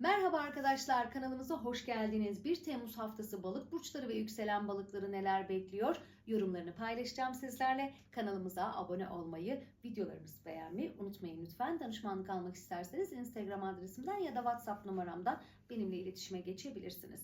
Merhaba arkadaşlar kanalımıza hoş geldiniz. 1 Temmuz haftası balık burçları ve yükselen balıkları neler bekliyor? Yorumlarını paylaşacağım sizlerle. Kanalımıza abone olmayı, videolarımızı beğenmeyi unutmayın lütfen. Danışmanlık almak isterseniz Instagram adresimden ya da WhatsApp numaramdan benimle iletişime geçebilirsiniz.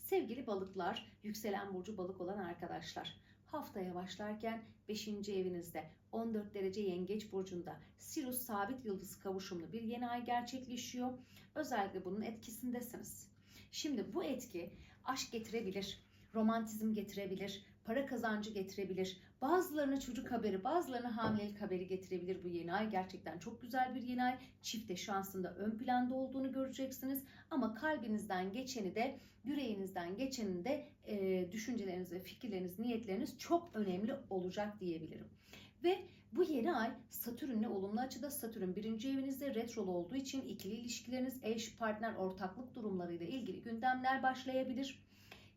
Sevgili balıklar, yükselen burcu balık olan arkadaşlar. Haftaya başlarken 5. evinizde 14 derece yengeç burcunda Sirius sabit yıldız kavuşumlu bir yeni ay gerçekleşiyor. Özellikle bunun etkisindesiniz. Şimdi bu etki aşk getirebilir, romantizm getirebilir, para kazancı getirebilir. Bazılarına çocuk haberi, bazılarına hamilelik haberi getirebilir bu yeni ay. Gerçekten çok güzel bir yeni ay. Çifte şansında ön planda olduğunu göreceksiniz. Ama kalbinizden geçeni de, yüreğinizden geçeni de düşünceleriniz ve fikirleriniz, niyetleriniz çok önemli olacak diyebilirim. Ve bu yeni ay Satürn'le olumlu açıda Satürn birinci evinizde retrolu olduğu için ikili ilişkileriniz, eş, partner, ortaklık durumlarıyla ilgili gündemler başlayabilir.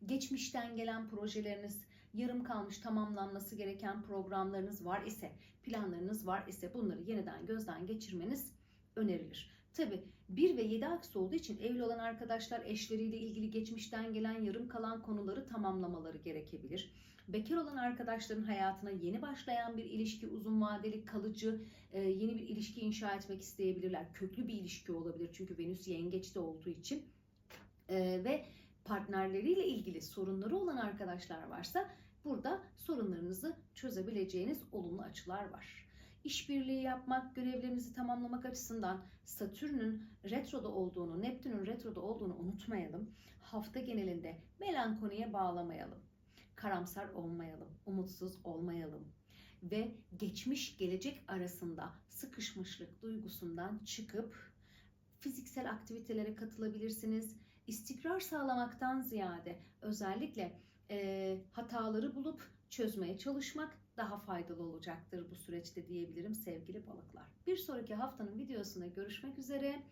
Geçmişten gelen projeleriniz, yarım kalmış tamamlanması gereken programlarınız var ise, planlarınız var ise bunları yeniden gözden geçirmeniz önerilir. Tabi 1 ve 7 aksi olduğu için evli olan arkadaşlar eşleriyle ilgili geçmişten gelen yarım kalan konuları tamamlamaları gerekebilir. Bekar olan arkadaşların hayatına yeni başlayan bir ilişki, uzun vadeli, kalıcı, e, yeni bir ilişki inşa etmek isteyebilirler. Köklü bir ilişki olabilir çünkü Venüs yengeçte olduğu için. E, ve partnerleriyle ilgili sorunları olan arkadaşlar varsa burada sorunlarınızı çözebileceğiniz olumlu açılar var. İşbirliği yapmak, görevlerinizi tamamlamak açısından Satürn'ün retroda olduğunu, Neptün'ün retroda olduğunu unutmayalım. Hafta genelinde melankoliye bağlamayalım. Karamsar olmayalım, umutsuz olmayalım ve geçmiş gelecek arasında sıkışmışlık duygusundan çıkıp fiziksel aktivitelere katılabilirsiniz. İstikrar sağlamaktan ziyade özellikle e, hataları bulup çözmeye çalışmak daha faydalı olacaktır bu süreçte diyebilirim sevgili balıklar. Bir sonraki haftanın videosunda görüşmek üzere.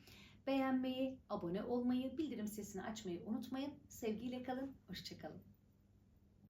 Beğenmeyi, abone olmayı, bildirim sesini açmayı unutmayın. Sevgiyle kalın, hoşçakalın.